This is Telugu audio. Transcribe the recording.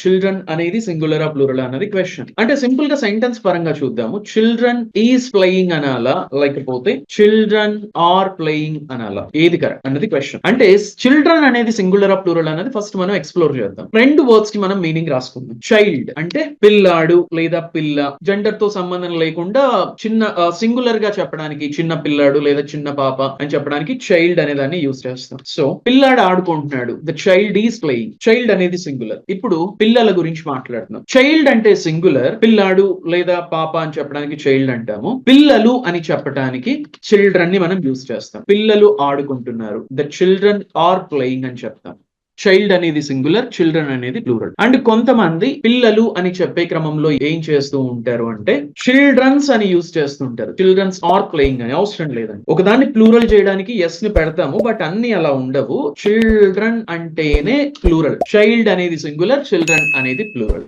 చిల్డ్రన్ అనేది సింగులర్ ఆ ప్లూరల్ అన్నది క్వశ్చన్ అంటే సింపుల్గా సెంటెన్స్ పరంగా చూద్దాము. చిల్డ్రన్ ఈజ్ ప్లేయింగ్ అనాలా? లేకపోతే చిల్డ్రన్ ఆర్ ప్లేయింగ్ అనాలా? ఏది కరెక్ట్ అన్నది క్వశ్చన్ అంటే చిల్డ్రన్ అనేది సింగులర్ ఆ ప్లూరల్ అనేది ఫస్ట్ మనం ఎక్స్ప్లోర్ చేద్దాం. రెండు వర్డ్స్కి మనం మీనింగ్ రాసుకుందాం. చైల్డ్ అంటే పిల్లాడు లేదా పిల్ల. జెండర్తో సంబంధం లేకుండా చిన్న సింగులర్గా చెప్పడానికి చిన్న పిల్లాడు లేదా చిన్న పాప అని చెప్పడానికి చైల్డ్ అనే దాన్ని యూస్ చేస్తాం. సో పిల్లాడు ఆడుకుంటున్నాడు. The child is playing child అనేది సింగులర్ ఇప్పుడు పిల్లల గురించి మాట్లాడుతున్నాం. చైల్డ్ అంటే సింగులర్ పిల్లాడు లేదా పాప అని చెప్పడానికి చైల్డ్ అంటాము. పిల్లలు అని చెప్పడానికి చిల్డ్రన్ని మనం యూజ్ చేస్తాం. పిల్లలు ఆడుకుంటున్నారు. ద చిల్డ్రన్ ఆర్ ప్లేయింగ్ అని చెప్తాం. చైల్డ్ అనేది సింగులర్ చిల్డ్రన్ అనేది ప్లూరల్ అండ్ కొంతమంది పిల్లలు అని చెప్పే క్రమంలో ఏం చేస్తూ ఉంటారు అంటే చిల్డ్రన్స్ అని యూజ్ చేస్తుంటారు చిల్డ్రన్స్ ఆర్ ప్లేయింగ్ అని అవసరం లేదండి. ఒకదాన్ని ప్లూరల్ చేయడానికి ఎస్ని పెడతాము బట్ అన్ని అలా ఉండవు. చిల్డ్రన్ అంటేనే ప్లూరల్ చైల్డ్ అనేది సింగులర్ చిల్డ్రన్ అనేది ప్లూరల్